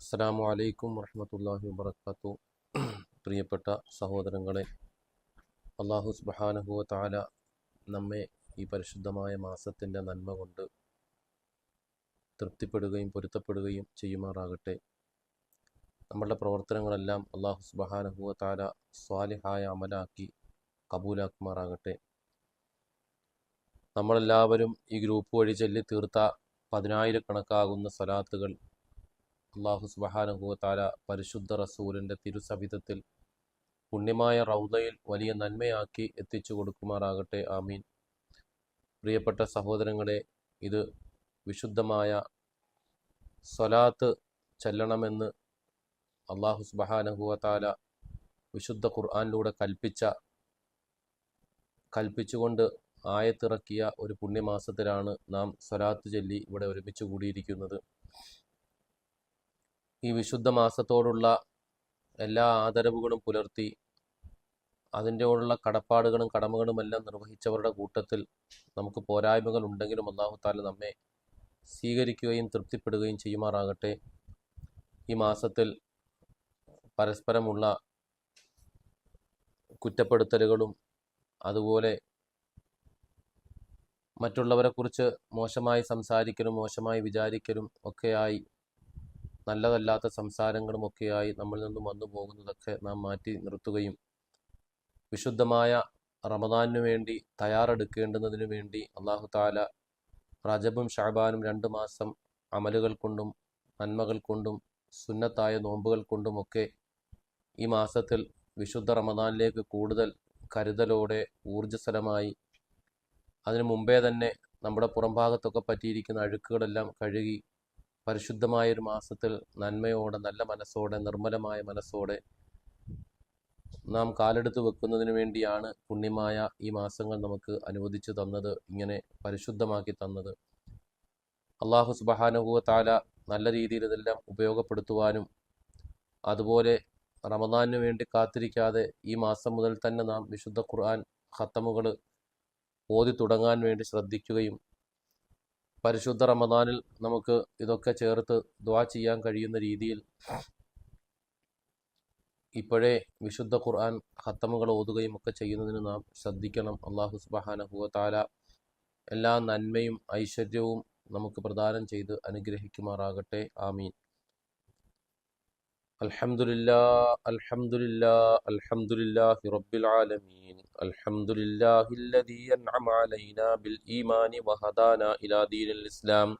അസ്സാം വലൈക്കും വർഹമത്തല്ലാഹി വാത്തു പ്രിയപ്പെട്ട സഹോദരങ്ങളെ അള്ളാഹു സുബാനഹുവ താല നമ്മെ ഈ പരിശുദ്ധമായ മാസത്തിന്റെ നന്മ കൊണ്ട് തൃപ്തിപ്പെടുകയും പൊരുത്തപ്പെടുകയും ചെയ്യുമാറാകട്ടെ. നമ്മളുടെ പ്രവർത്തനങ്ങളെല്ലാം അള്ളാഹു സുബാനഹുവ താല സ്വാലിഹായ അമലാക്കി കബൂലാക്കുമാറാകട്ടെ. നമ്മളെല്ലാവരും ഈ ഗ്രൂപ്പ് വഴി ചൊല്ലി തീർത്ത പതിനായിരക്കണക്കാകുന്ന സ്വലാത്തുകൾ അള്ളാഹു സുബഹാനുഭവത്താല പരിശുദ്ധ റസൂലിന്റെ തിരുസവിധത്തിൽ പുണ്യമായ റൗദയിൽ വലിയ നന്മയാക്കി എത്തിച്ചു കൊടുക്കുമാറാകട്ടെ ആമീൻ. പ്രിയപ്പെട്ട സഹോദരങ്ങളെ ഇത് വിശുദ്ധമായ സ്വലാത്ത് ചെല്ലണമെന്ന് അള്ളാഹു സുബഹാനുഭവത്താല വിശുദ്ധ ഖുർആാനിലൂടെ കൽപ്പിച്ച കൽപ്പിച്ചുകൊണ്ട് ആയത്തിറക്കിയ ഒരു പുണ്യമാസത്തിലാണ് നാം സ്വലാത്ത് ചൊല്ലി ഇവിടെ ഒരുമിച്ച് കൂടിയിരിക്കുന്നത്. ഈ വിശുദ്ധ മാസത്തോടുള്ള എല്ലാ ആദരവുകളും പുലർത്തി അതിന്റെയോടുള്ള കടപ്പാടുകളും കടമകളുമെല്ലാം നിർവഹിച്ചവരുടെ കൂട്ടത്തിൽ നമുക്ക് പോരായ്മകൾ ഉണ്ടെങ്കിലും ഒന്നാമത്താൽ നമ്മെ സ്വീകരിക്കുകയും തൃപ്തിപ്പെടുകയും ചെയ്യുമാറാകട്ടെ. ഈ മാസത്തിൽ പരസ്പരമുള്ള കുറ്റപ്പെടുത്തലുകളും അതുപോലെ മറ്റുള്ളവരെക്കുറിച്ച് മോശമായി സംസാരിക്കലും മോശമായി വിചാരിക്കലും ഒക്കെയായി നല്ലതല്ലാത്ത സംസാരങ്ങളും ഒക്കെയായി നമ്മളിൽ നിന്നും വന്നു പോകുന്നതൊക്കെ നാം മാറ്റി നിർത്തുകയും വിശുദ്ധമായ റമദാനു വേണ്ടി തയ്യാറെടുക്കേണ്ടുന്നതിനു വേണ്ടി അള്ളാഹു താല റജബും ഷാബാനും രണ്ട് മാസം അമലുകൾ കൊണ്ടും നന്മകൾ കൊണ്ടും സുന്നത്തായ നോമ്പുകൾ കൊണ്ടും ഒക്കെ ഈ മാസത്തിൽ വിശുദ്ധ റമദാനിലേക്ക് കൂടുതൽ കരുതലോടെ ഊർജസ്വലമായി അതിനു മുമ്പേ തന്നെ നമ്മുടെ പുറംഭാഗത്തൊക്കെ പറ്റിയിരിക്കുന്ന അഴുക്കുകളെല്ലാം കഴുകി പരിശുദ്ധമായ ഒരു മാസത്തിൽ നന്മയോടെ നല്ല മനസ്സോടെ നിർമ്മലമായ മനസ്സോടെ നാം കാലെടുത്ത് വെക്കുന്നതിന് വേണ്ടിയാണ് പുണ്യമായ ഈ മാസങ്ങൾ നമുക്ക് അനുവദിച്ചു തന്നത് ഇങ്ങനെ പരിശുദ്ധമാക്കി തന്നത്. അള്ളാഹു സുബഹാനുഭവ താല നല്ല രീതിയിൽ ഇതെല്ലാം ഉപയോഗപ്പെടുത്തുവാനും അതുപോലെ റമദാനു വേണ്ടി കാത്തിരിക്കാതെ ഈ മാസം മുതൽ തന്നെ നാം വിശുദ്ധ ഖുർആൻ ഖത്തമുകൾ ഓതി തുടങ്ങാൻ വേണ്ടി ശ്രദ്ധിക്കുകയും പരിശുദ്ധ റമദാനിൽ നമുക്ക് ഇതൊക്കെ ചേർത്ത് ദ്വാ ചെയ്യാൻ കഴിയുന്ന രീതിയിൽ ഇപ്പോഴേ വിശുദ്ധ ഖുർആൻ ഹത്തമുകൾ ഓതുകയും ഒക്കെ ചെയ്യുന്നതിന് നാം ശ്രദ്ധിക്കണം. അള്ളാഹു സുബഹാനഹുവ താല എല്ലാ നന്മയും ഐശ്വര്യവും നമുക്ക് പ്രദാനം ചെയ്ത് അനുഗ്രഹിക്കുമാറാകട്ടെ. ആമീൻ. الحمد لله الحمد لله الحمد لله رب العالمين الحمد لله الذي أنعم علينا بالإيمان وهدانا إلى دين الإسلام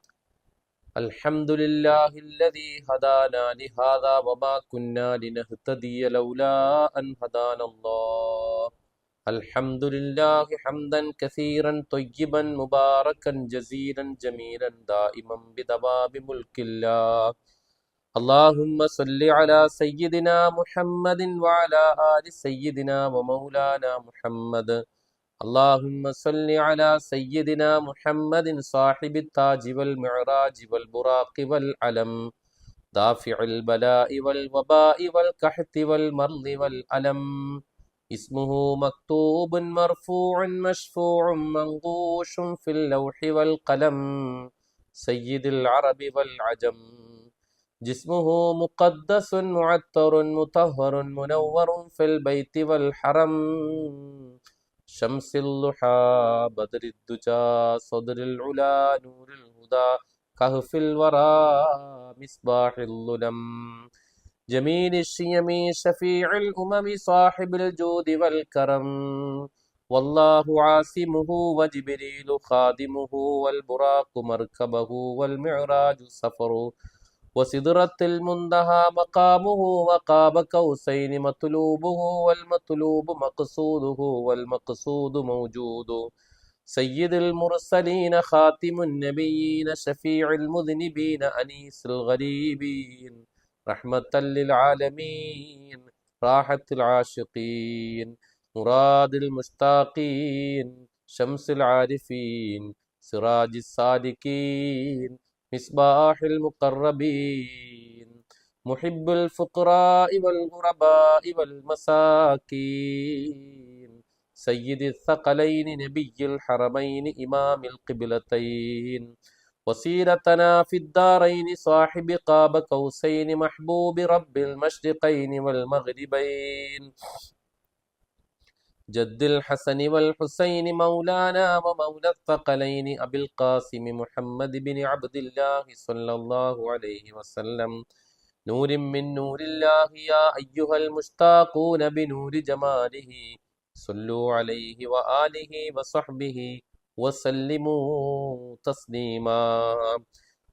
الحمد لله الذي هدانا لهذا وما كنا لنهتدي لولا أن هدانا الله الحمد لله حمدا كثيرا طيبا مباركا جزيلا جميلا دائما بدوام ملك الله اللهم صل على سيدنا محمد وعلى آل سيدنا ومولانا محمد اللهم صل على سيدنا محمد صاحب التاج والمعراج والبراق والعلم دافع البلاء والوباء والكحت والمرض والألم اسمه مكتوب مرفوع مشفوع منقوش في اللوح والقلم سيد العرب والعجم جسمه مقدس معطر مطهر منور في البيت والحرم. شمس الضحى بدر الدجى صدر العلا نور الهدى كهف الورى مصباح الظلم. جميل الشيم شفيع الأمم صاحب الجود والكرم. والله عاصمه وجبريل خادمه والبراق مركبه والمعراج سفره. وسدرة المنتهى مقامه وقاب قوسين مطلوبه والمطلوب مقصوده والمقصود موجود. سيد المرسلين خاتم النبيين شفيع المذنبين أنيس الغريبين رحمة للعالمين راحة العاشقين مراد المشتاقين شمس العارفين سراج الصادقين مصباح المقربين محب الفقراء والغرباء والمساكين سيد الثقلين نبي الحرمين إمام القبلتين وسيرتنا في الدارين صاحب قاب قوسين محبوب رب المشرقين والمغربين. جد الحسن والحسين مولانا ومولى الثقلين أبي القاسم محمد بن عبد الله صلى الله عليه وسلم. نور من نور الله يا أيها المشتاقون بنور جماله. صلوا عليه وآله وصحبه وسلموا تسليما.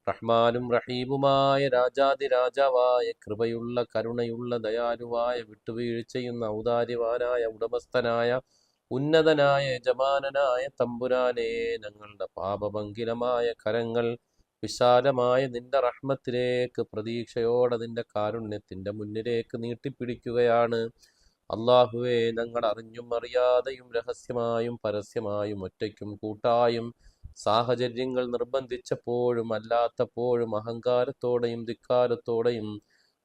റഹ്മാനും റഹീമുമായ രാജാതിരാജാവായ കൃപയുള്ള കരുണയുള്ള ദയാലുവായ വിട്ടുവീഴ്ചയുന്ന ഔദാര്യവാനായ ഉടമസ്ഥനായ ഉന്നതനായ യജമാനനായ തമ്പുരാനെ ഞങ്ങളുടെ പാപഭങ്കിലമായ കരങ്ങൾ വിശാലമായ നിന്റെ റഹ്മത്തിലേക്ക് പ്രതീക്ഷയോടെ നിന്റെ കാരുണ്യത്തിന്റെ മുന്നിലേക്ക് നീട്ടിപ്പിടിക്കുകയാണ്. അള്ളാഹുവെ ഞങ്ങൾ അറിഞ്ഞും അറിയാതെയും രഹസ്യമായും പരസ്യമായും ഒറ്റയ്ക്കും കൂട്ടായും സാഹചര്യങ്ങൾ നിർബന്ധിച്ചപ്പോഴും അല്ലാത്തപ്പോഴും അഹങ്കാരത്തോടെയും ധിക്കാരത്തോടെയും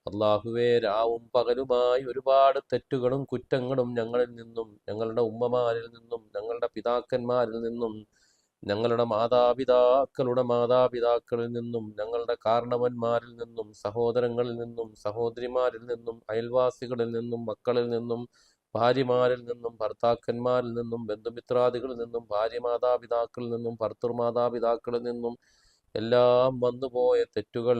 അള്ളാഹുവേ രാവും പകലുമായി ഒരുപാട് തെറ്റുകളും കുറ്റങ്ങളും ഞങ്ങളിൽ നിന്നും ഞങ്ങളുടെ ഉമ്മമാരിൽ നിന്നും ഞങ്ങളുടെ പിതാക്കന്മാരിൽ നിന്നും ഞങ്ങളുടെ മാതാപിതാക്കളുടെ മാതാപിതാക്കളിൽ നിന്നും ഞങ്ങളുടെ കാരണവന്മാരിൽ നിന്നും സഹോദരങ്ങളിൽ നിന്നും സഹോദരിമാരിൽ നിന്നും അയൽവാസികളിൽ നിന്നും മക്കളിൽ നിന്നും ഭാര്യമാരിൽ നിന്നും ഭർത്താക്കന്മാരിൽ നിന്നും ബന്ധുമിത്രാദികളിൽ നിന്നും ഭാര്യ മാതാപിതാക്കളിൽ നിന്നും ഭർത്തൃമാതാപിതാക്കളിൽ നിന്നും എല്ലാം വന്നുപോയ തെറ്റുകൾ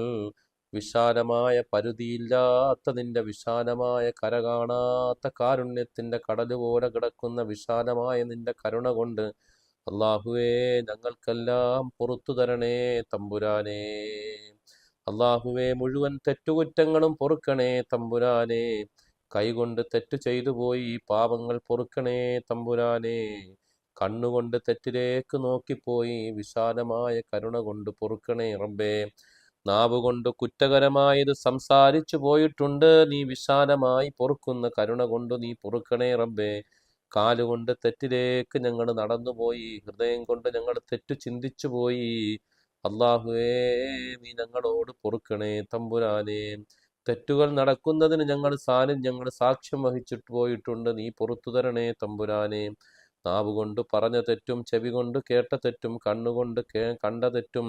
വിശാലമായ പരിധിയില്ലാത്ത നിന്റെ വിശാലമായ കര കാണാത്ത കാരുണ്യത്തിന്റെ കടൽ പോലെ കിടക്കുന്ന വിശാലമായ നിന്റെ കരുണ കൊണ്ട് അള്ളാഹുവേ ഞങ്ങൾക്കെല്ലാം പുറത്തു തരണേ തമ്പുരാനേ. അള്ളാഹുവേ മുഴുവൻ തെറ്റുകുറ്റങ്ങളും പൊറുക്കണേ തമ്പുരാനേ. കൈകൊണ്ട് തെറ്റ് ചെയ്തു പോയി പാപങ്ങൾ പൊറുക്കണേ തമ്പുരാനെ. കണ്ണുകൊണ്ട് തെറ്റിലേക്ക് നോക്കിപ്പോയി വിശാലമായ കരുണ കൊണ്ട് പൊറുക്കണേ റബ്ബേ. നാവ് കൊണ്ട് കുറ്റകരമായത് സംസാരിച്ചു പോയിട്ടുണ്ട് നീ വിശാലമായി പൊറുക്കുന്ന കരുണ കൊണ്ട് നീ പൊറുക്കണേ റബ്ബേ. കാലുകൊണ്ട് തെറ്റിലേക്ക് ഞങ്ങൾ നടന്നുപോയി ഹൃദയം കൊണ്ട് ഞങ്ങൾ തെറ്റു ചിന്തിച്ചു പോയി. അള്ളാഹുവേ നീ ഞങ്ങളോട് പൊറുക്കണേ തമ്പുരാനേ. തെറ്റുകൾ നടക്കുന്നതിന് ഞങ്ങൾ സാനും ഞങ്ങൾ സാക്ഷ്യം വഹിച്ചിട്ട് പോയിട്ടുണ്ട്. നീ പുറത്തു തരണേ തമ്പുരാനെ. നാവ് കൊണ്ട് പറഞ്ഞ തെറ്റും ചെവി കൊണ്ട് കേട്ട തെറ്റും കണ്ണുകൊണ്ട് കേ കണ്ട തെറ്റും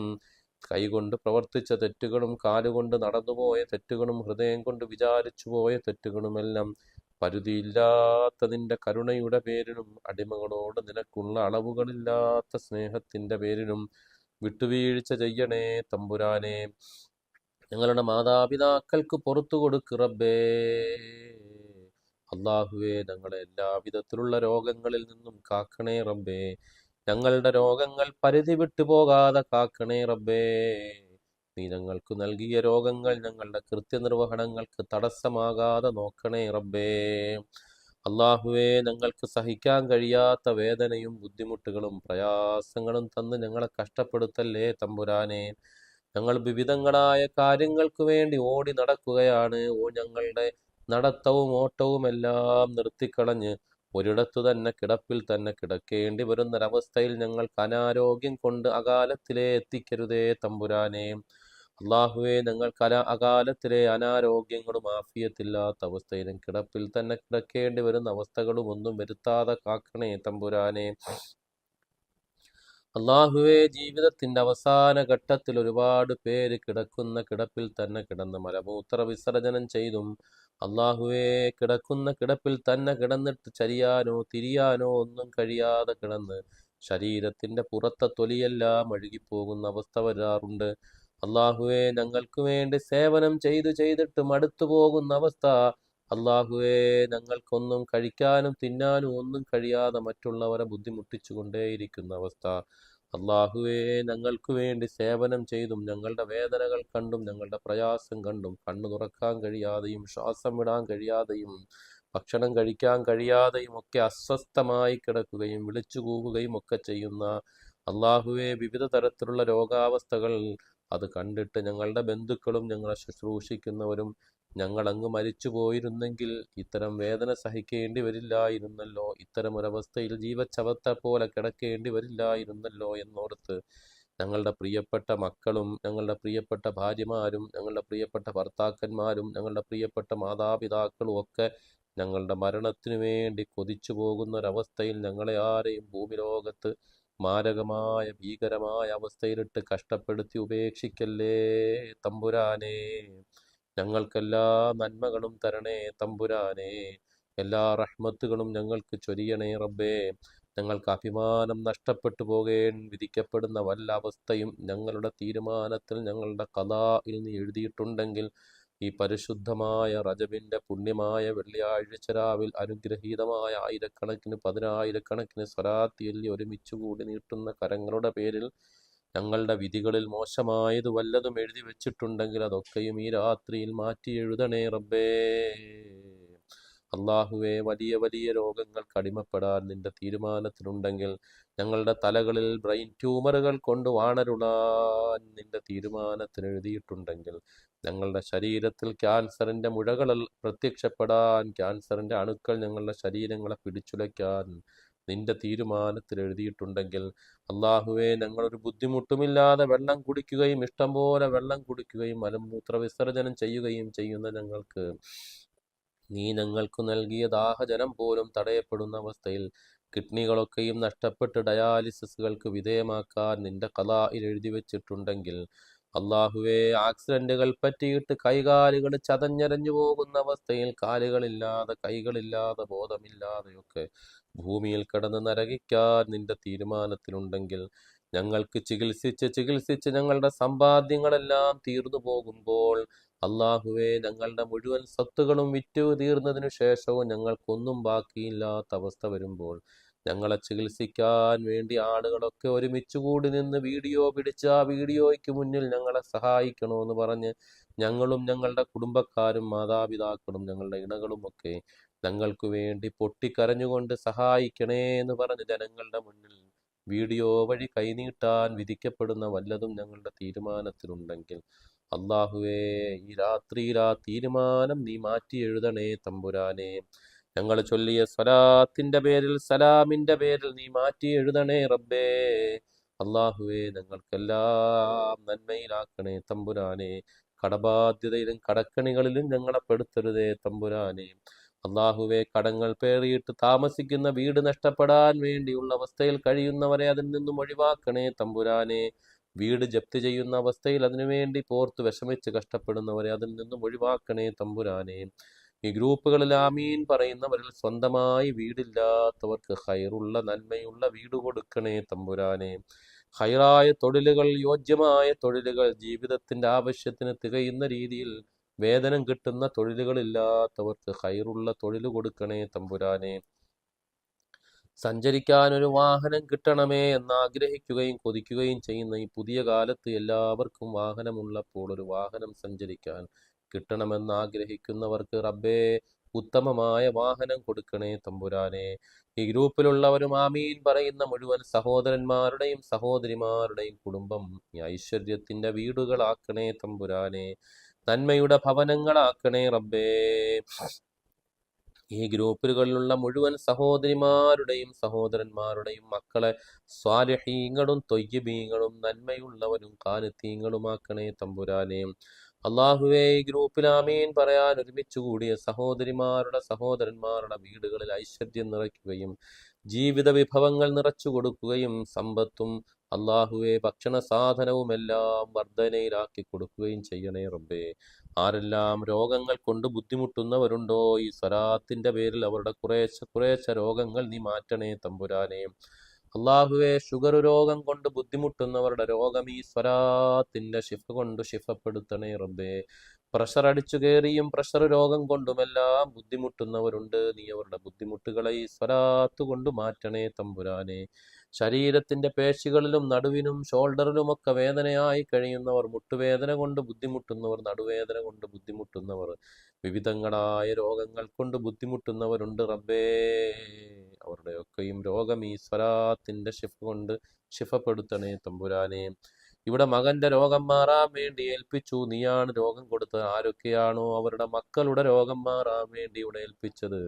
കൈകൊണ്ട് പ്രവർത്തിച്ച തെറ്റുകളും കാലുകൊണ്ട് നടന്നുപോയ തെറ്റുകളും ഹൃദയം കൊണ്ട് വിചാരിച്ചു പോയ തെറ്റുകളുമെല്ലാം പരിധിയില്ലാത്ത നിന്റെ കരുണയുടെ പേരിലും അടിമകളോട് നിനക്കുള്ള അളവുകളില്ലാത്ത സ്നേഹത്തിന്റെ പേരിലും വിട്ടുവീഴ്ച ചെയ്യണേ തമ്പുരാനെ. ഞങ്ങളുടെ മാതാപിതാക്കൾക്ക് പുറത്തു കൊടുക്ക് റബ്ബേ. അള്ളാഹുവേ ഞങ്ങളെ എല്ലാവിധത്തിലുള്ള രോഗങ്ങളിൽ നിന്നും കാക്കണേ റബ്ബേ. ഞങ്ങളുടെ രോഗങ്ങൾ പരിധി വിട്ടു പോകാതെ കാക്കണേ റബ്ബേ. നീ ഞങ്ങൾക്ക് നൽകിയ രോഗങ്ങൾ ഞങ്ങളുടെ കൃത്യനിർവഹണങ്ങൾക്ക് തടസ്സമാകാതെ നോക്കണേ റബ്ബേ. അള്ളാഹുവേ ഞങ്ങൾക്ക് സഹിക്കാൻ കഴിയാത്ത വേദനയും ബുദ്ധിമുട്ടുകളും പ്രയാസങ്ങളും തന്ന് ഞങ്ങളെ കഷ്ടപ്പെടുത്തല്ലേ തമ്പുരാനെ. ഞങ്ങൾ വിവിധങ്ങളായ കാര്യങ്ങൾക്ക് വേണ്ടി ഓടി നടക്കുകയാണ്. ഓ ഞങ്ങളുടെ നടത്തവും ഓട്ടവും എല്ലാം നിർത്തിക്കളഞ്ഞ് ഒരിടത്തു തന്നെ കിടപ്പിൽ തന്നെ കിടക്കേണ്ടി വരുന്നൊരവസ്ഥയിൽ ഞങ്ങൾക്ക് അനാരോഗ്യം കൊണ്ട് അകാലത്തിലെ എത്തിക്കരുതേ തമ്പുരാനെ. അള്ളാഹുവെ ഞങ്ങൾക്ക് അല അകാലത്തിലെ അനാരോഗ്യങ്ങളും ആഫിയത്തില്ലാത്ത അവസ്ഥയിലും കിടപ്പിൽ തന്നെ കിടക്കേണ്ടി വരുന്ന അവസ്ഥകളും ഒന്നും വരുത്താതെ കാക്കണേ തമ്പുരാനെ. അള്ളാഹുവെ ജീവിതത്തിന്റെ അവസാന ഘട്ടത്തിൽ ഒരുപാട് പേര് കിടക്കുന്ന കിടപ്പിൽ തന്നെ കിടന്ന് മലമൂത്ര വിസർജനം ചെയ്തും അള്ളാഹുവെ കിടക്കുന്ന കിടപ്പിൽ തന്നെ കിടന്നിട്ട് ചരിയാനോ തിരിയാനോ ഒന്നും കഴിയാതെ കിടന്ന് ശരീരത്തിന്റെ പുറത്തെ തൊലിയെല്ലാം അഴുകിപ്പോകുന്ന അവസ്ഥ വരാറുണ്ട്. അള്ളാഹുവെ ഞങ്ങൾക്ക് വേണ്ടി സേവനം ചെയ്തു ചെയ്തിട്ട് മടുത്തു പോകുന്ന അവസ്ഥ അള്ളാഹുവെ ഞങ്ങൾക്കൊന്നും കഴിക്കാനും തിന്നാനും ഒന്നും കഴിയാതെ മറ്റുള്ളവരെ ബുദ്ധിമുട്ടിച്ചുകൊണ്ടേയിരിക്കുന്ന അവസ്ഥ. അള്ളാഹുവെ ഞങ്ങൾക്ക് വേണ്ടി സേവനം ചെയ്തും ഞങ്ങളുടെ വേദനകൾ കണ്ടും ഞങ്ങളുടെ പ്രയാസം കണ്ടും കണ്ണു തുറക്കാൻ കഴിയാതെയും ശ്വാസം വിടാൻ കഴിയാതെയും ഭക്ഷണം കഴിക്കാൻ കഴിയാതെയും ഒക്കെ അസ്വസ്ഥമായി കിടക്കുകയും വിളിച്ചു കൂവുകയും ഒക്കെ ചെയ്യുന്ന അള്ളാഹുവെ വിവിധ തരത്തിലുള്ള രോഗാവസ്ഥകൾ അത് കണ്ടിട്ട് ഞങ്ങളുടെ ബന്ധുക്കളും ഞങ്ങളെ ശുശ്രൂഷിക്കുന്നവരും ഞങ്ങൾ അങ്ങ് മരിച്ചു പോയിരുന്നെങ്കിൽ ഇത്തരം വേദന സഹിക്കേണ്ടി വരില്ലായിരുന്നല്ലോ. ഇത്തരം ഒരവസ്ഥയിൽ ജീവച്ചവത്തെ പോലെ കിടക്കേണ്ടി വരില്ലായിരുന്നല്ലോ എന്നോർത്ത് ഞങ്ങളുടെ പ്രിയപ്പെട്ട മക്കളും ഞങ്ങളുടെ പ്രിയപ്പെട്ട ഭാര്യമാരും ഞങ്ങളുടെ പ്രിയപ്പെട്ട ഭർത്താക്കന്മാരും ഞങ്ങളുടെ പ്രിയപ്പെട്ട മാതാപിതാക്കളും ഒക്കെ ഞങ്ങളുടെ മരണത്തിനു വേണ്ടി കൊതിച്ചു പോകുന്ന ഒരവസ്ഥയിൽ ഞങ്ങളെ ആരെയും ഭൂമിലോകത്ത് മാരകമായ ഭീകരമായ അവസ്ഥയിലിട്ട് കഷ്ടപ്പെടുത്തി ഉപേക്ഷിക്കല്ലേ തമ്പുരാനെ? ഞങ്ങൾക്കെല്ലാ നന്മകളും തരണേ തമ്പുരാനെ. എല്ലാ റഹ്മത്തുകളും ഞങ്ങൾക്ക് ചൊരിയണേ റബ്ബേ. ഞങ്ങൾക്ക് അഭിമാനം നഷ്ടപ്പെട്ടു പോകേൻ വിധിക്കപ്പെടുന്ന വല്ല അവസ്ഥയും ഞങ്ങളുടെ തീരുമാനത്തിൽ ഞങ്ങളുടെ കഥായിൽ നിന്ന് എഴുതിയിട്ടുണ്ടെങ്കിൽ ഈ പരിശുദ്ധമായ റജബിന്റെ പുണ്യമായ വെള്ളിയാഴ്ച രാവിൽ അനുഗ്രഹീതമായ ആയിരക്കണക്കിന് പതിനായിരക്കണക്കിന് സ്വരാത്തിയിൽ ഒരുമിച്ചുകൂടി നീട്ടുന്ന കരങ്ങളുടെ പേരിൽ ഞങ്ങളുടെ വിധികളിൽ മോശമായത് വല്ലതും എഴുതി വെച്ചിട്ടുണ്ടെങ്കിൽ അതൊക്കെയും ഈ രാത്രിയിൽ മാറ്റി എഴുതണേ റബ്ബേ. അള്ളാഹുവെ വലിയ വലിയ രോഗങ്ങൾ കടിമപ്പെടാൻ നിന്റെ തീരുമാനത്തിലുണ്ടെങ്കിൽ ഞങ്ങളുടെ തലകളിൽ ബ്രെയിൻ ട്യൂമറുകൾ കൊണ്ട് വാണരുളാൻ നിന്റെ തീരുമാനത്തിന് എഴുതിയിട്ടുണ്ടെങ്കിൽ ഞങ്ങളുടെ ശരീരത്തിൽ ക്യാൻസറിന്റെ മുഴകൾ പ്രത്യക്ഷപ്പെടാൻ ക്യാൻസറിന്റെ അണുക്കൾ ഞങ്ങളുടെ ശരീരങ്ങളെ പിടിച്ചുലയ്ക്കാൻ നിന്റെ തീരുമാനത്തിൽ എഴുതിയിട്ടുണ്ടെങ്കിൽ അള്ളാഹുവെ ഞങ്ങളൊരു ബുദ്ധിമുട്ടുമില്ലാതെ വെള്ളം കുടിക്കുകയും ഇഷ്ടം പോലെ വെള്ളം കുടിക്കുകയും മലമൂത്ര വിസർജനം ചെയ്യുകയും ചെയ്യുന്ന ഞങ്ങൾക്ക് നീ ഞങ്ങൾക്ക് നൽകിയ ദാഹജനം പോലും തടയപ്പെടുന്ന അവസ്ഥയിൽ കിഡ്നികളൊക്കെയും നഷ്ടപ്പെട്ട് ഡയാലിസിസുകൾക്ക് വിധേയമാക്കാൻ നിന്റെ കലായിൽ എഴുതി വെച്ചിട്ടുണ്ടെങ്കിൽ അള്ളാഹുവെ ആക്സിഡന്റുകൾ പറ്റിയിട്ട് കൈകാലുകൾ ചതഞ്ഞരഞ്ഞു പോകുന്ന അവസ്ഥയിൽ കാലുകളില്ലാതെ കൈകളില്ലാതെ ബോധമില്ലാതെയൊക്കെ ഭൂമിയിൽ കിടന്ന് നരകിക്കാൻ നിന്റെ തീരുമാനത്തിലുണ്ടെങ്കിൽ ഞങ്ങൾക്ക് ചികിത്സിച്ച് ചികിത്സിച്ച് ഞങ്ങളുടെ സമ്പാദ്യങ്ങളെല്ലാം തീർന്നു പോകുമ്പോൾ അള്ളാഹുവെ ഞങ്ങളുടെ മുഴുവൻ സ്വത്തുകളും വിറ്റു തീർന്നതിനു ശേഷവും ഞങ്ങൾക്കൊന്നും ബാക്കിയില്ലാത്ത അവസ്ഥ വരുമ്പോൾ ഞങ്ങളെ ചികിത്സിക്കാൻ വേണ്ടി ആളുകളൊക്കെ ഒരുമിച്ച് കൂടി നിന്ന് വീഡിയോ പിടിച്ച് ആ വീഡിയോയ്ക്ക് മുന്നിൽ ഞങ്ങളെ സഹായിക്കണമെന്ന് പറഞ്ഞ് ഞങ്ങളും ഞങ്ങളുടെ കുടുംബക്കാരും മാതാപിതാക്കളും ഞങ്ങളുടെ ഇണകളും ഒക്കെ ഞങ്ങൾക്ക് വേണ്ടി പൊട്ടിക്കരഞ്ഞുകൊണ്ട് സഹായിക്കണേ എന്ന് പറഞ്ഞ് ജനങ്ങളുടെ മുന്നിൽ വീഡിയോ വഴി കൈനീട്ടാൻ വിധിക്കപ്പെടുന്ന വല്ലതും ഞങ്ങളുടെ തീരുമാനത്തിലുണ്ടെങ്കിൽ അള്ളാഹുവേ ഈ രാത്രിയിൽ ആ തീരുമാനം നീ മാറ്റി എഴുതണേ തമ്പുരാനെ. ഞങ്ങൾ ചൊല്ലിയ സ്വലാത്തിന്റെ പേരിൽ സലാമിന്റെ പേരിൽ നീ മാറ്റി എഴുതണേ റബ്ബേ. അള്ളാഹുവേ ഞങ്ങൾക്കെല്ലാം നന്മയിലാക്കണേ തമ്പുരാനെ. കടബാധ്യതയിലും കടക്കണികളിലും ഞങ്ങളെ പെടുത്തരുതേ തമ്പുരാനെ. അള്ളാഹുവെ കടങ്ങൾ പേറിയിട്ട് താമസിക്കുന്ന വീട് നഷ്ടപ്പെടാൻ വേണ്ടിയുള്ള അവസ്ഥയിൽ കഴിയുന്നവരെ അതിൽ നിന്നും ഒഴിവാക്കണേ തമ്പുരാനെ. വീട് ജപ്തി ചെയ്യുന്ന അവസ്ഥയിൽ അതിനുവേണ്ടി പോർത്ത് വിഷമിച്ച് കഷ്ടപ്പെടുന്നവരെ അതിൽ നിന്നും ഒഴിവാക്കണേ തമ്പുരാനെ. ഈ ഗ്രൂപ്പുകളിൽ ആമീൻ പറയുന്നവരിൽ സ്വന്തമായി വീടില്ലാത്തവർക്ക് ഹൈറുള്ള നന്മയുള്ള വീട് കൊടുക്കണേ തമ്പുരാനെ. ഹൈറായ തൊഴിലുകൾ യോജ്യമായ തൊഴിലുകൾ ജീവിതത്തിന്റെ ആവശ്യത്തിന് തികയുന്ന രീതിയിൽ വേതനം കിട്ടുന്ന തൊഴിലുകളില്ലാത്തവർക്ക് ഹൈറുള്ള തൊഴിൽ കൊടുക്കണേ തമ്പുരാനെ. സഞ്ചരിക്കാൻ ഒരു വാഹനം കിട്ടണമേ എന്ന് ആഗ്രഹിക്കുകയും കൊതിക്കുകയും ചെയ്യുന്ന ഈ പുതിയ കാലത്ത് എല്ലാവർക്കും വാഹനമുള്ളപ്പോൾ ഒരു വാഹനം സഞ്ചരിക്കാൻ കിട്ടണമെന്ന് ആഗ്രഹിക്കുന്നവർക്ക് റബ്ബേ ഉത്തമമായ വാഹനം കൊടുക്കണേ തമ്പുരാനെ. ഈ ഗ്രൂപ്പിലുള്ളവരും ആമീൻ പറയുന്ന മുഴുവൻ സഹോദരന്മാരുടെയും സഹോദരിമാരുടെയും കുടുംബം ഐശ്വര്യത്തിന്റെ വീടുകളാക്കണേ തമ്പുരാനെ. നന്മയുടെ ഭവനങ്ങളാക്കണേ റബ്ബേ. ഈ ഗ്രൂപ്പുകളിലുള്ള മുഴുവൻ സഹോദരിമാരുടെയും സഹോദരന്മാരുടെയും മക്കളെ സ്വാലിഹീങ്ങളും തൊയ്യബീങ്ങളും നന്മയുള്ളവനും കാലത്തീങ്ങളുമാക്കണേ തമ്പുരാനെ. അള്ളാഹുവെ ഈ ഗ്രൂപ്പിൽ ആമീൻ പറയാൻ ഒരുമിച്ച് കൂടിയ സഹോദരിമാരുടെ സഹോദരന്മാരുടെ വീടുകളിൽ ഐശ്വര്യം നിറയ്ക്കുകയും ജീവിത വിഭവങ്ങൾ നിറച്ചു കൊടുക്കുകയും സമ്പത്തും അള്ളാഹുവെ ഭക്ഷണ സാധനവുമെല്ലാം വർധനയിലാക്കി കൊടുക്കുകയും ചെയ്യണേ റബ്ബേ. ആരെല്ലാം രോഗങ്ങൾ കൊണ്ട് ബുദ്ധിമുട്ടുന്നവരുണ്ടോ ഈ സ്വരാത്തിന്റെ പേരിൽ അവരുടെ കുറേശ്ശ കുറേശ്ശ രോഗങ്ങൾ നീ മാറ്റണേ തമ്പുരാനെ. അള്ളാഹുവെ ഷുഗർ രോഗം കൊണ്ട് ബുദ്ധിമുട്ടുന്നവരുടെ രോഗം ഈ സ്വരാത്തിന്റെ ഷിഫ കൊണ്ട് ഷിഫപ്പെടുത്തണേ റബ്ബേ. പ്രഷർ അടിച്ചു കയറിയും പ്രഷർ രോഗം കൊണ്ടുമെല്ലാം ബുദ്ധിമുട്ടുന്നവരുണ്ട്. നീ അവരുടെ ബുദ്ധിമുട്ടുകളെ ഈ സ്വരാത്ത് കൊണ്ട് മാറ്റണേ തമ്പുരാനെ. ശരീരത്തിന്റെ പേശികളിലും നടുവിനും ഷോൾഡറിലുമൊക്കെ വേദനയായി കഴിയുന്നവർ മുട്ടുവേദന കൊണ്ട് ബുദ്ധിമുട്ടുന്നവർ നടുവേദന കൊണ്ട് ബുദ്ധിമുട്ടുന്നവർ വിവിധങ്ങളായ രോഗങ്ങൾ കൊണ്ട് ബുദ്ധിമുട്ടുന്നവരുണ്ട് റബ്ബേ. അവരുടെയൊക്കെയും രോഗം ഈ ശിഫ ഷിഫ കൊണ്ട് ശിഫപ്പെടുത്തണേ തമ്പുരാനെ. ഇവിടെ മകന്റെ രോഗം മാറാൻ വേണ്ടി ഏൽപ്പിച്ചു. നീയാണ് രോഗം കൊടുത്തത്. ആരൊക്കെയാണോ അവരുടെ മക്കളുടെ രോഗം മാറാൻ വേണ്ടി ഇവിടെ ഏൽപ്പിച്ചത്?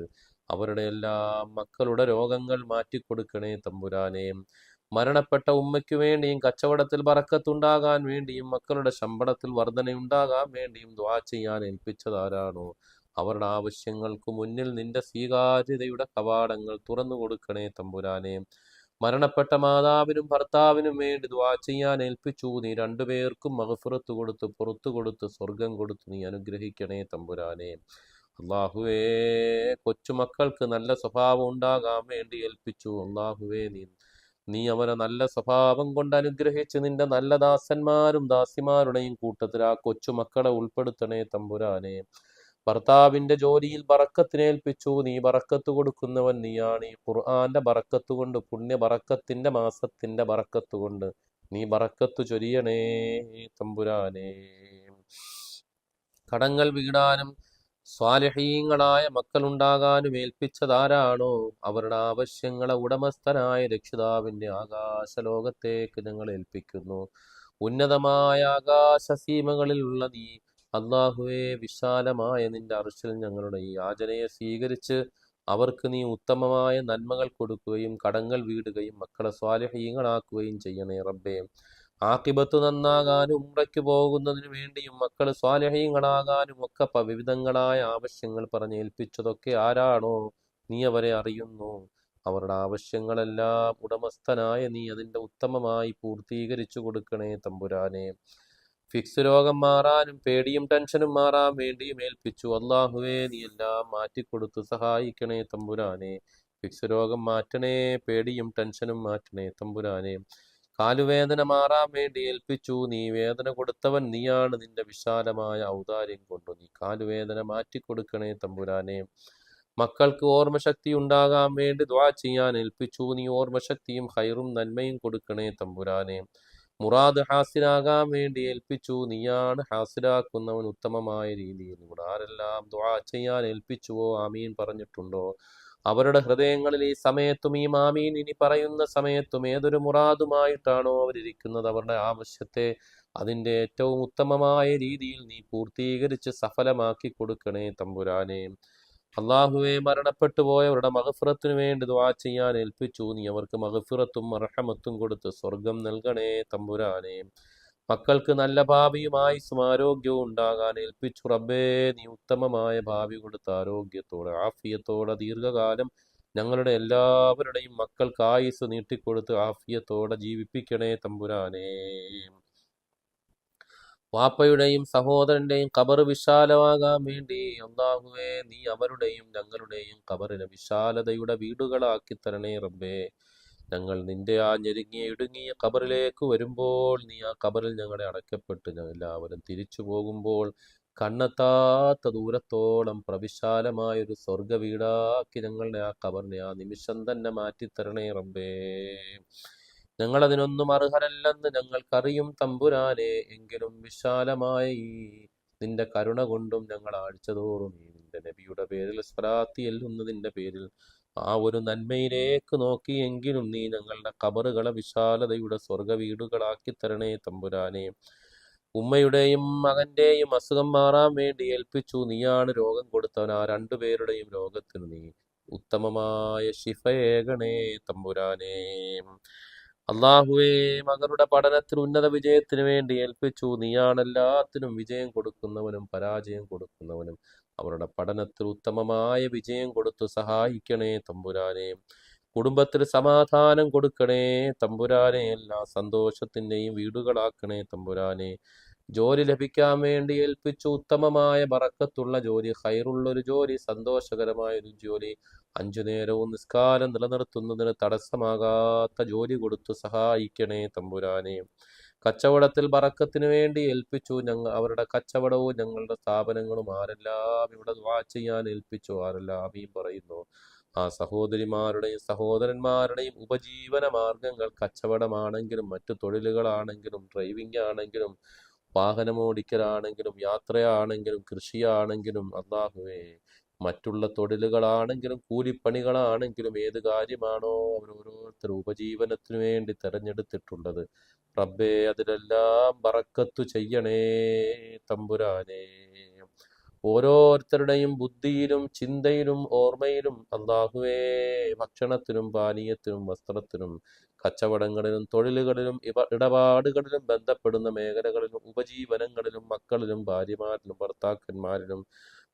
അവരുടെ എല്ലാ മക്കളുടെ രോഗങ്ങൾ മാറ്റിക്കൊടുക്കണേ തമ്പുരാനെ. മരണപ്പെട്ട ഉമ്മയ്ക്ക് വേണ്ടിയും കച്ചവടത്തിൽ വറക്കത്തുണ്ടാകാൻ വേണ്ടിയും മക്കളുടെ ശമ്പളത്തിൽ വർധനയുണ്ടാകാൻ വേണ്ടിയും ദ്വാ ചെയ്യാൻ ഏൽപ്പിച്ചതാരാണോ? അവരുടെ ആവശ്യങ്ങൾക്ക് മുന്നിൽ നിന്റെ സ്വീകാര്യതയുടെ കവാടങ്ങൾ തുറന്നു കൊടുക്കണേ തമ്പുരാനെ. മരണപ്പെട്ട മാതാവിനും ഭർത്താവിനും വേണ്ടി ദ്വാ ചെയ്യാൻ ഏൽപ്പിച്ചു. നീ രണ്ടുപേർക്കും മഹഫുറത്ത് കൊടുത്ത് പുറത്തു കൊടുത്ത് സ്വർഗം കൊടുത്ത് നീ അനുഗ്രഹിക്കണേ തമ്പുരാനെ. അള്ളാഹുവേ കൊച്ചുമക്കൾക്ക് നല്ല സ്വഭാവം ഉണ്ടാകാൻ വേണ്ടി ഏൽപ്പിച്ചു. അള്ളാഹുവേ നീ നീ അവരെ നല്ല സ്വഭാവം കൊണ്ട് അനുഗ്രഹിച്ച് നിന്റെ നല്ല ദാസന്മാരും ദാസിമാരുടെയും കൂട്ടത്തിൽ ആ കൊച്ചുമക്കളെ ഉൾപ്പെടുത്തണേ തമ്പുരാനെ. ഭർത്താവിന്റെ ജോലിയിൽ ബറക്കത്തിനേൽപ്പിച്ചു നീ ബറക്കത്ത് കൊടുക്കുന്നവൻ നീയാണ്. ഈ ഖുർആന്റെ ബറക്കത്ത് കൊണ്ട് പുണ്യ ബറക്കത്തിന്റെ മാസത്തിന്റെ ബറക്കത്ത് കൊണ്ട് നീ ബറക്കത്ത് ചൊരിയണേ തമ്പുരാനേ. കടങ്ങൾ വീടാനും സ്വാലഹീങ്ങളായ മക്കളുണ്ടാകാനും ഏൽപ്പിച്ചതാരാണോ? അവരുടെ ആവശ്യങ്ങളെ ഉടമസ്ഥനായ രക്ഷിതാവിന്റെ ആകാശലോകത്തേക്ക് ഞങ്ങൾ ഏൽപ്പിക്കുന്നു. ഉന്നതമായ ആകാശസീമകളിലുള്ള നീ അള്ളാഹുവെ വിശാലമായ നിന്റെ അറിച്ചിൽ ഞങ്ങളുടെ ഈ യാചനയെ സ്വീകരിച്ച് അവർക്ക് നീ ഉത്തമമായ നന്മകൾ കൊടുക്കുകയും കടങ്ങൾ വീടുകയും മക്കളെ സ്വാലഹീങ്ങളാക്കുകയും ചെയ്യണേ റബ്ബേ. ആക്കിബത്ത് നന്നാകാനും ഉംറയ്ക്ക് പോകുന്നതിനു വേണ്ടിയും മക്കൾ സ്വാലഹീങ്ങളാകാനും ഒക്കെ വിവിധങ്ങളായ ആവശ്യങ്ങൾ പറഞ്ഞേൽപ്പിച്ചതൊക്കെ ആരാണോ നീ അവരെ അറിയുന്നു. അവരുടെ ആവശ്യങ്ങളെല്ലാം ഉടമസ്ഥനായ നീ അതിന്റെ ഉത്തമമായി പൂർത്തീകരിച്ചു കൊടുക്കണേ തമ്പുരാനെ. ഫിക്സ് രോഗം മാറാനും പേടിയും ടെൻഷനും മാറാൻ വേണ്ടിയും ഏൽപ്പിച്ചു. അള്ളാഹുവേ നീ എല്ലാം മാറ്റിക്കൊടുത്ത് സഹായിക്കണേ തമ്പുരാനെ. ഫിക്സ് രോഗം മാറ്റണേ പേടിയും ടെൻഷനും മാറ്റണേ തമ്പുരാനെ. കാലുവേദന മാറാൻ വേണ്ടി ഏൽപ്പിച്ചു. നീ വേദന കൊടുത്തവൻ നീയാണ് നിന്റെ വിശാലമായ ഔദാര്യം കൊണ്ടു. നീ കാലുവേദന മാറ്റിക്കൊടുക്കണേ തമ്പുരാനെ. മക്കൾക്ക് ഓർമ്മശക്തി ഉണ്ടാകാൻ വേണ്ടി ദ്വാ ചെയ്യാൻ ഏൽപ്പിച്ചു. നീ ഓർമ്മശക്തിയും ഹൈറും നന്മയും കൊടുക്കണേ തമ്പുരാനെ. മുറാദ് ഹാസിലാകാൻ വേണ്ടി ഏൽപ്പിച്ചു. നീയാണ് ഹാസിലാക്കുന്നവൻ ഉത്തമമായ രീതിയിൽ. ആരെല്ലാം ദ്വാ ചെയ്യാൻ ഏൽപ്പിച്ചുവോ? ആമീൻ പറഞ്ഞിട്ടുണ്ടോ? അവരുടെ ഹൃദയങ്ങളിൽ ഈ സമയത്തും ഈ മാമീൻ ഇനി പറയുന്ന സമയത്തും ഏതൊരു മുറാദുമായിട്ടാണോ അവരിരിക്കുന്നത്? അവരുടെ ആവശ്യത്തെ അതിന്റെ ഏറ്റവും ഉത്തമമായ രീതിയിൽ നീ പൂർത്തീകരിച്ച് സഫലമാക്കി കൊടുക്കണേ തമ്പുരാനെ. അള്ളാഹുവെ മരണപ്പെട്ടു പോയവരുടെ മഹഫിറത്തിനു വേണ്ടി ദ്വാ ചെയ്യാൻ ഏൽപ്പിച്ചു. നീ അവർക്ക് മഹഫിറത്തും അർഹമത്തും കൊടുത്ത് സ്വർഗം നൽകണേ തമ്പുരാനെ. മക്കൾക്ക് നല്ല ഭാവിയും ആയുസ്സും ആരോഗ്യവും ഉണ്ടാകാൻ ഏൽപ്പിച്ചു. റബ്ബേ നീ ഉത്തമമായ ഭാവി കൊടുത്ത ആരോഗ്യത്തോടെ ആഫിയത്തോടെ ദീർഘകാലം ഞങ്ങളുടെ എല്ലാവരുടെയും മക്കൾക്ക് ആയുസ് നീട്ടിക്കൊടുത്ത് ആഫിയത്തോടെ ജീവിപ്പിക്കണേ തമ്പുരാനേ. വാപ്പയുടെയും സഹോദരന്റെയും കബർ വിശാലമാകാൻ വേണ്ടി ഒന്നാകുവേ നീ അവരുടെയും ഞങ്ങളുടെയും കബറിനെ വിശാലതയുടെ വീടുകളാക്കി തരണേ റബ്ബേ. ഞങ്ങൾ നിന്റെ ആ ഞെരുങ്ങിയ ഇടുങ്ങിയ കബറിലേക്ക് വരുമ്പോൾ നീ ആ കബറിൽ ഞങ്ങളെ അടയ്ക്കപ്പെട്ട്. എല്ലാവരും തിരിച്ചു പോകുമ്പോൾ കണ്ണെത്താത്ത ദൂരത്തോളം പ്രവിശാലമായ ഒരു സ്വർഗ വീടാക്കി ഞങ്ങളുടെ ആ കബറിനെ ആ നിമിഷം തന്നെ മാറ്റിത്തരണേ റബ്ബേ. ഞങ്ങളതിനൊന്നും അർഹരല്ലെന്ന് ഞങ്ങൾക്കറിയും തമ്പുരാനെ. എങ്കിലും വിശാലമായി നിന്റെ കരുണ കൊണ്ടും ഞങ്ങൾ ആഴ്ചതോറും ഈ നിന്റെ നബിയുടെ പേരിൽ സ്വലാത്തി എല്ലുന്നതിന്റെ പേരിൽ ആ ഒരു നന്മയിലേക്ക് നോക്കിയെങ്കിലും നീ ഞങ്ങളുടെ കബറുകളെ വിശാലതയുടെ സ്വർഗ വീടുകളാക്കി തരണേ തമ്പുരാനെ. ഉമ്മയുടെയും മകന്റെയും അസുഖം മാറാൻ വേണ്ടി ഏൽപ്പിച്ചു. നീയാണ് രോഗം കൊടുത്തവൻ ആ രണ്ടുപേരുടെയും രോഗത്തിന് നീ ഉത്തമമായ ശിഫയേകണേ തമ്പുരാനെ. അള്ളാഹുവേ മകളുടെ പഠനത്തിന് ഉന്നത വിജയത്തിന് വേണ്ടി ഏൽപ്പിച്ചു. നീയാണ് എല്ലാത്തിനും വിജയം കൊടുക്കുന്നവനും പരാജയം കൊടുക്കുന്നവനും. അവരുടെ പഠനത്തിൽ ഉത്തമമായ വിജയം കൊടുത്തു സഹായിക്കണേ തമ്പുരാനെ. കുടുംബത്തിൽ സമാധാനം കൊടുക്കണേ തമ്പുരാനെ. എല്ലാ സന്തോഷത്തിന്റെയും വീടുകളാക്കണേ തമ്പുരാനെ. ജോലി ലഭിക്കാൻ വേണ്ടി ഏൽപ്പിച്ചു ഉത്തമമായ ബറക്കത്തുള്ള ജോലി ഹൈറുള്ളൊരു ജോലി സന്തോഷകരമായ ഒരു ജോലി അഞ്ചു നേരവും നിസ്കാരം നിലനിർത്തുന്നതിന് തടസ്സമാകാത്ത ജോലി കൊടുത്തു സഹായിക്കണേ തമ്പുരാനെ. കച്ചവടത്തിൽ ബറക്കത്തിന് വേണ്ടി ഏൽപ്പിച്ചു ഞങ്ങൾ അവരുടെ കച്ചവടവും ഞങ്ങളുടെ സ്ഥാപനങ്ങളും ആരെല്ലാം ഇവിടെ ദ്വാ ചെയ്യാൻ ഏൽപ്പിച്ചു ആരെല്ലാം ഈ പറയുന്നു. ആ സഹോദരിമാരുടെയും സഹോദരന്മാരുടെയും ഉപജീവന മാർഗങ്ങൾ കച്ചവടമാണെങ്കിലും മറ്റു തൊഴിലുകളാണെങ്കിലും ഡ്രൈവിംഗ് ആണെങ്കിലും വാഹനമോടിക്കലാണെങ്കിലും യാത്രയാണെങ്കിലും കൃഷിയാണെങ്കിലും അള്ളാഹുവേ മറ്റുള്ള തൊഴിലുകളാണെങ്കിലും കൂലിപ്പണികളാണെങ്കിലും ഏത് കാര്യമാണോ അവർ ഓരോരുത്തർ ഉപജീവനത്തിനു വേണ്ടി തെരഞ്ഞെടുത്തിട്ടുള്ളത്. റബ്ബേ അതിലെല്ലാം ബറക്കത്തു ചെയ്യണേ തമ്പുരാനെ. ഓരോരുത്തരുടെയും ബുദ്ധിയിലും ചിന്തയിലും ഓർമ്മയിലും അള്ളാഹുവേ ഭക്ഷണത്തിനും പാനീയത്തിനും വസ്ത്രത്തിനും കച്ചവടങ്ങളിലും തൊഴിലുകളിലും ഇടപാടുകളിലും ബന്ധപ്പെടുന്ന മേഖലകളിലും ഉപജീവനങ്ങളിലും മക്കളിലും ഭാര്യമാരിലും ഭർത്താക്കന്മാരിലും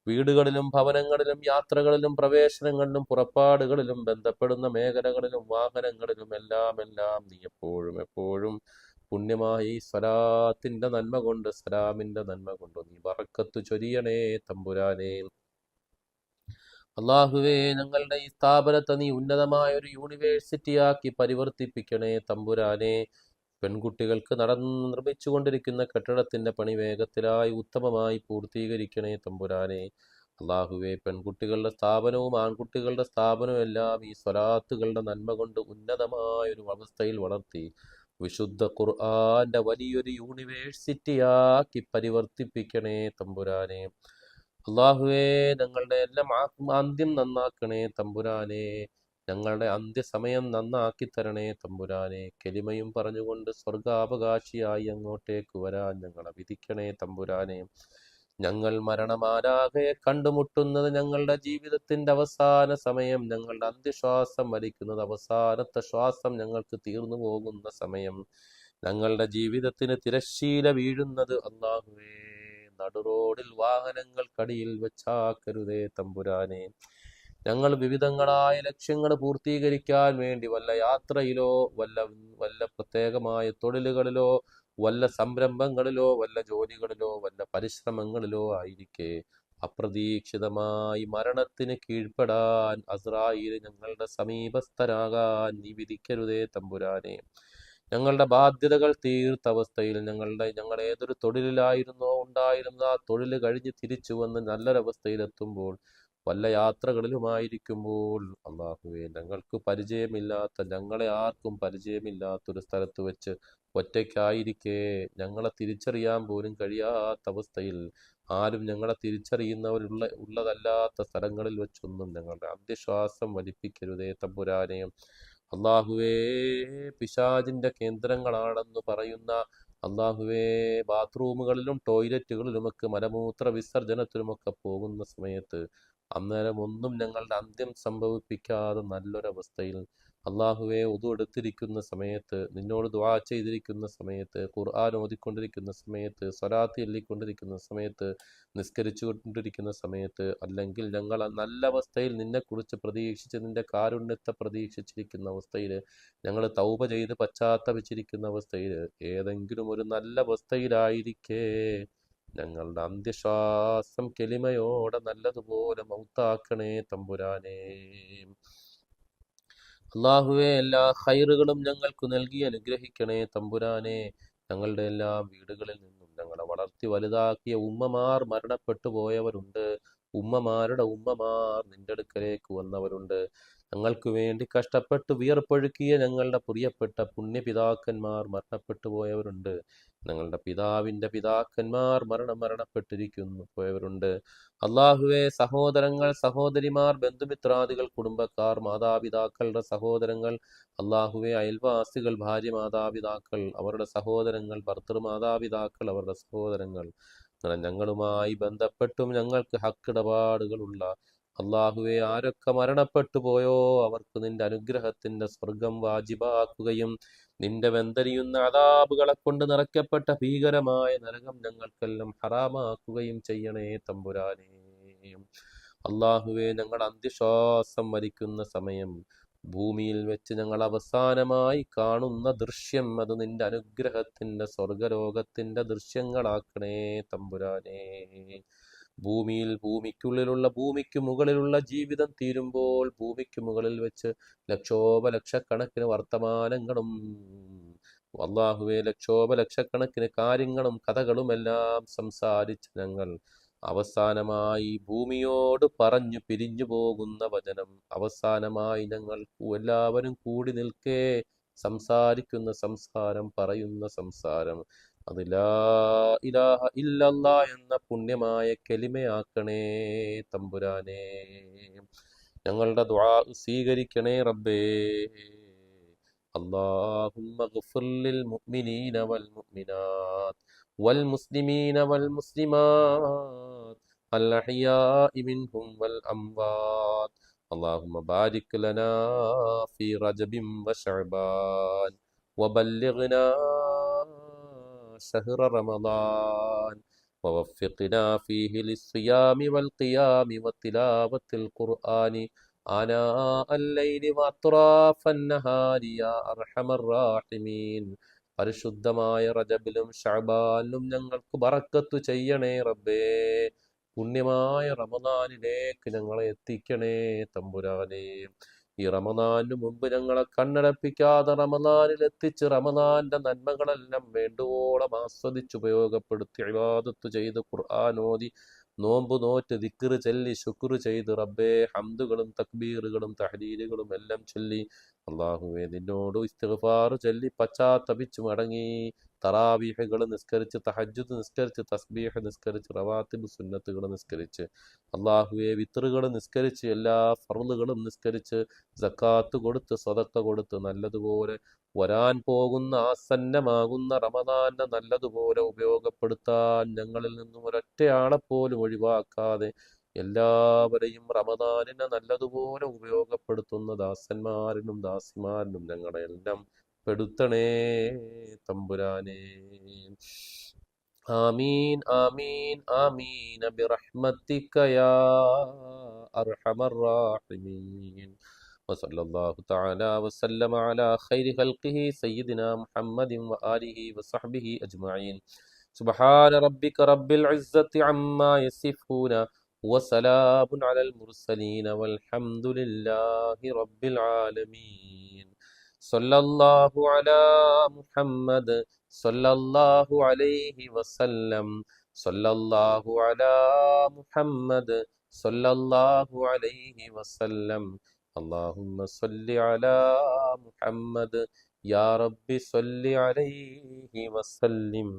വീടുകളിലും ഭവനങ്ങളിലും യാത്രകളിലും പ്രവേശനങ്ങളിലും പുറപ്പാടുകളിലും ബന്ധപ്പെടുന്ന മേഖലകളിലും വാഹനങ്ങളിലും എല്ലാം എല്ലാം നീ എപ്പോഴും എപ്പോഴും പുണ്യമായി സ്വലാത്തിന്റെ നന്മ കൊണ്ട് സലാമിന്റെ നന്മ കൊണ്ട് നീ വറക്കത്ത് ചൊരിയണേ തമ്പുരാനേ. അള്ളാഹുവേ ഞങ്ങളുടെ ഈ സ്ഥാപനത്തെ നീ ഉന്നതമായ ഒരു യൂണിവേഴ്സിറ്റിയാക്കി പരിവർത്തിപ്പിക്കണേ തമ്പുരാനെ. പെൺകുട്ടികൾക്ക് നടന്ന് നിർമ്മിച്ചുകൊണ്ടിരിക്കുന്ന കെട്ടിടത്തിന്റെ പണി വേഗത്തിലായി ഉത്തമമായി പൂർത്തീകരിക്കണേ തമ്പുരാനെ. അള്ളാഹുവെ പെൺകുട്ടികളുടെ സ്ഥാപനവും ആൺകുട്ടികളുടെ സ്ഥാപനവും എല്ലാം ഈ സ്വലാത്തുകളുടെ നന്മ കൊണ്ട് ഉന്നതമായ ഒരു അവസ്ഥയിൽ വളർത്തി. വിശുദ്ധ ഖുർആന്റെ വലിയൊരു യൂണിവേഴ്സിറ്റിയാക്കി പരിവർത്തിപ്പിക്കണേ തമ്പുരാനെ. അള്ളാഹുവേ ഞങ്ങളുടെ എല്ലാം ആത്മാന്ത്യം നന്നാക്കണേ തമ്പുരാനെ. ഞങ്ങളുടെ അന്ത്യസമയം നന്നാക്കി തരണേ തമ്പുരാനെ. കെലിമയും പറഞ്ഞുകൊണ്ട് സ്വർഗാവകാശിയായി അങ്ങോട്ടേക്ക് വരാൻ ഞങ്ങളെ വിധിക്കണേ തമ്പുരാനെ. ഞങ്ങൾ മരണമാരാകെ കണ്ടുമുട്ടുന്നത് ഞങ്ങളുടെ ജീവിതത്തിന്റെ അവസാന സമയം ഞങ്ങളുടെ അന്ത്യശ്വാസം വലിക്കുന്നത് അവസാനത്തെ ശ്വാസം ഞങ്ങൾക്ക് തീർന്നു പോകുന്ന സമയം. ഞങ്ങളുടെ ജീവിതത്തിന് തിരശ്ശീല വീഴുന്നത് അള്ളാഹുവേ. നടുറോഡിൽ വാഹനങ്ങൾക്കടിയിൽ വെച്ചാക്കരുതേ തമ്പുരാനെ. ഞങ്ങൾ വിവിധങ്ങളായ ലക്ഷ്യങ്ങൾ പൂർത്തീകരിക്കാൻ വേണ്ടി വല്ല യാത്രയിലോ വല്ല വല്ല പ്രത്യേകമായ തൊഴിലുകളിലോ വല്ല സംരംഭങ്ങളിലോ വല്ല ജോലികളിലോ വല്ല പരിശ്രമങ്ങളിലോ ആയിരിക്കെ അപ്രതീക്ഷിതമായി മരണത്തിന് കീഴ്പ്പെടാൻ അസ്രായിൽ ഞങ്ങളുടെ സമീപസ്ഥരാകാൻ നീ വിധിക്കരുതേ തമ്പുരാനെ. ഞങ്ങളുടെ ബാധ്യതകൾ തീർത്ത അവസ്ഥയിൽ ഞങ്ങളുടെ ഞങ്ങൾ ഏതൊരു തൊഴിലിലായിരുന്നോ ഉണ്ടായിരുന്ന തൊഴിൽ കഴിഞ്ഞ് തിരിച്ചു വന്ന് നല്ലൊരവസ്ഥയിലെത്തുമ്പോൾ വല്ല യാത്രകളിലുമായിരിക്കുമ്പോൾ അള്ളാഹുവെ ഞങ്ങൾക്ക് പരിചയമില്ലാത്ത ഞങ്ങളെ ആർക്കും പരിചയമില്ലാത്തൊരു സ്ഥലത്ത് വെച്ച് ഒറ്റയ്ക്കായിരിക്കെ ഞങ്ങളെ തിരിച്ചറിയാൻ പോലും കഴിയാത്ത അവസ്ഥയിൽ ആരും ഞങ്ങളെ തിരിച്ചറിയുന്നവരുള്ള ഉള്ളതല്ലാത്ത സ്ഥലങ്ങളിൽ വെച്ചൊന്നും ഞങ്ങളുടെ അന്ത്യശ്വാസം വലിപ്പിക്കരുതേ തമ്പുരാനെ. അള്ളാഹുവേ പിശാജിന്റെ കേന്ദ്രങ്ങളാണെന്ന് പറയുന്ന അള്ളാഹുവേ ബാത്റൂമുകളിലും ടോയ്ലറ്റുകളിലുമൊക്കെ മലമൂത്ര വിസർജനത്തിലുമൊക്കെ പോകുന്ന സമയത്ത് അന്നേരം ഒന്നും ഞങ്ങളുടെ അന്ത്യം സംഭവിപ്പിക്കാതെ നല്ലൊരവസ്ഥയിൽ അള്ളാഹുവെ ഒതുവെടുത്തിരിക്കുന്ന സമയത്ത് നിന്നോട് ദ്വാ ചെയ്തിരിക്കുന്ന സമയത്ത് ഖുർആൻ ഓതിക്കൊണ്ടിരിക്കുന്ന സമയത്ത് സ്വലാത്ത് എല്ലിക്കൊണ്ടിരിക്കുന്ന സമയത്ത് നിസ്കരിച്ചു കൊണ്ടിരിക്കുന്ന സമയത്ത് അല്ലെങ്കിൽ ഞങ്ങൾ നല്ല അവസ്ഥയിൽ നിന്നെക്കുറിച്ച് പ്രതീക്ഷിച്ച് നിന്റെ കാരുണ്യത്തെ പ്രതീക്ഷിച്ചിരിക്കുന്ന അവസ്ഥയിൽ ഞങ്ങൾ തൗപ ചെയ്ത് പശ്ചാത്തപിച്ചിരിക്കുന്ന അവസ്ഥയിൽ ഏതെങ്കിലും ഒരു നല്ല അവസ്ഥയിലായിരിക്കേ. ഞങ്ങളുടെ അന്ത്യശ്വാസം കെളിമയോടെ നല്ലതുപോലെ മൗത്താക്കണേ തമ്പുരാനേ. അള്ളാഹുവെ എല്ലാ ഹൈറുകളും ഞങ്ങൾക്ക് നൽകി അനുഗ്രഹിക്കണേ തമ്പുരാനെ. ഞങ്ങളുടെ എല്ലാ വീടുകളിൽ നിന്നും ഞങ്ങളെ വളർത്തി വലുതാക്കിയ ഉമ്മമാർ മരണപ്പെട്ടു പോയവരുണ്ട്. ഉമ്മമാരുടെ ഉമ്മമാർ നിന്റെ അടുക്കലേക്ക് വന്നവരുണ്ട്. ഞങ്ങൾക്ക് വേണ്ടി കഷ്ടപ്പെട്ട് വിയർപ്പൊഴുക്കിയ ഞങ്ങളുടെ പ്രിയപ്പെട്ട പുണ്യപിതാക്കന്മാർ മരണപ്പെട്ടു പോയവരുണ്ട്. ഞങ്ങളുടെ പിതാവിന്റെ പിതാക്കന്മാർ മരണം മരണപ്പെട്ടിരിക്കുന്നു പോയവരുണ്ട്. അള്ളാഹുവെ സഹോദരങ്ങൾ സഹോദരിമാർ ബന്ധുമിത്രാദികൾ കുടുംബക്കാർ മാതാപിതാക്കളുടെ സഹോദരങ്ങൾ അള്ളാഹുവെ അയൽവാസികൾ ഭാര്യ മാതാപിതാക്കൾ അവരുടെ സഹോദരങ്ങൾ ഭർത്തൃ മാതാപിതാക്കൾ അവരുടെ സഹോദരങ്ങൾ ഞങ്ങളുമായി ബന്ധപ്പെട്ടും ഞങ്ങൾക്ക് ഹക്കിടപാടുകളുള്ള അള്ളാഹുവെ ആരൊക്കെ മരണപ്പെട്ടു പോയോ അവർക്ക് നിന്റെ അനുഗ്രഹത്തിന്റെ സ്വർഗം വാജിബാക്കുകയും നിന്റെ വെന്തരിയുന്ന അതാബുകളെ കൊണ്ട് നിറയ്ക്കപ്പെട്ട ഭീകരമായ നരകം ഞങ്ങൾക്കെല്ലാം ഹറാമാക്കുകയും ചെയ്യണേ തമ്പുരാനേ. അള്ളാഹുവെ ഞങ്ങൾ അന്ത്യശ്വാസം വരിക്കുന്ന സമയം ഭൂമിയിൽ വെച്ച് ഞങ്ങൾ അവസാനമായി കാണുന്ന ദൃശ്യം അത് നിന്റെ അനുഗ്രഹത്തിന്റെ സ്വർഗലോകത്തിന്റെ ദൃശ്യങ്ങളാക്കണേ തമ്പുരാനേ. ഭൂമിയിൽ ഭൂമിക്കുള്ളിലുള്ള ഭൂമിക്ക് മുകളിലുള്ള ജീവിതം തീരുമ്പോൾ ഭൂമിക്ക് മുകളിൽ വെച്ച് ലക്ഷോപലക്ഷക്കണക്കിന് വർത്തമാനങ്ങളും അള്ളാഹുവെ ലക്ഷോപലക്ഷക്കണക്കിന് കാര്യങ്ങളും കഥകളുമെല്ലാം സംസാരിച്ച് ഞങ്ങൾ അവസാനമായി ഭൂമിയോട് പറഞ്ഞു പിരിഞ്ഞു പോകുന്ന വചനം അവസാനമായി ഞങ്ങൾ എല്ലാവരും കൂടി നിൽക്കേ സംസാരിക്കുന്ന സംസാരം പറയുന്ന സംസാരം അത് ലാ ഇലാഹ ഇല്ലല്ലാ എന്ന പുണ്യമായ കെലിമയാക്കണേ തമ്പുരാനേ ഞങ്ങളുടെ ദ്വാ സ്വീകരിക്കണേ റബ്ബേ اللهم اغفر للمؤمنين والمؤمنات والمسلمين والمسلمات الأحياء منهم والأموات اللهم بارك لنا في رجب وشعبان وبلغنا شهر رمضان ووفقنا فيه للصيام والقيام وتلاوة القرآن آناء الليل وأطراف النهار يا أرحم الراحمين പരിശുദ്ധമായ റജബിലും ഷഅബാനിലും ഞങ്ങൾക്ക് ബറക്കത്ത് ചെയ്യണേ റബ്ബേ പുണ്യമായ റമദാനിലേക്ക് ഞങ്ങളെ എത്തിക്കണേ തമ്പുരാനെ. ഈ റമദാനു മുമ്പ് ഞങ്ങളെ കണ്ണടപ്പിക്കാതെ റമദാനിൽ എത്തിച്ച് റമദാന്റെ നന്മകളെല്ലാം വേണ്ടുവോളം ആസ്വദിച്ച് ഉപയോഗപ്പെടുത്തി ഇബാദത്ത് ചെയ്ത് ഓതി നോമ്പ് നോറ്റ് ദിക്കറ് ചൊല്ലി ശുക്ർ ചെയ്ത് റബ്ബേ ഹംദുകളും തക്ബീറുകളും തഹരീലുകളും എല്ലാം ചൊല്ലി അള്ളാഹുവേ നിന്നോട് ഇസ്തിഗ്ഫാർ ചൊല്ലി പശ്ചാത്തപിച്ചു മടങ്ങി. തറാവീഹുകൾ നിസ്കരിച്ച് തഹജ്ജുദ് നിസ്കരിച്ച് തസ്ബീഹ് നിസ്കരിച്ച് റവാത്തിബ് സുന്നത്തുകൾ നിസ്കരിച്ച് അള്ളാഹുവെ വിത്തറുകൾ നിസ്കരിച്ച് എല്ലാ ഫറുകളും നിസ്കരിച്ച് സക്കാത്ത് കൊടുത്ത് സ്വതക്ക കൊടുത്ത് നല്ലതുപോലെ വരാൻ പോകുന്ന ആസന്നമാകുന്ന റമദാനെ നല്ലതുപോലെ ഉപയോഗപ്പെടുത്താൻ ഞങ്ങളിൽ നിന്നും ഒരൊറ്റയാളെപ്പോലും ഒഴിവാക്കാതെ എല്ലാവരെയും റമദാനിനെ നല്ലതുപോലെ ഉപയോഗപ്പെടുത്തുന്ന ദാസന്മാരിലും ദാസിമാരിലും ഞങ്ങളെ എല്ലാം പെടുത്തണേ തമ്പുരാനേ ആമീൻ ആമീൻ ആമീൻ برحمتك يا أرحم الراحمين وصلى الله تعالى وسلم على خير خلقه سيدنا محمد وآله وصحبه أجمعين سبحان ربك رب العزة عما يصفون وسلام على المرسلين والحمد لله رب العالمين صلى الله على محمد صلى الله عليه وسلم صلى الله على محمد صلى الله عليه وسلم اللهم صل على محمد يا رب صل عليه وسلم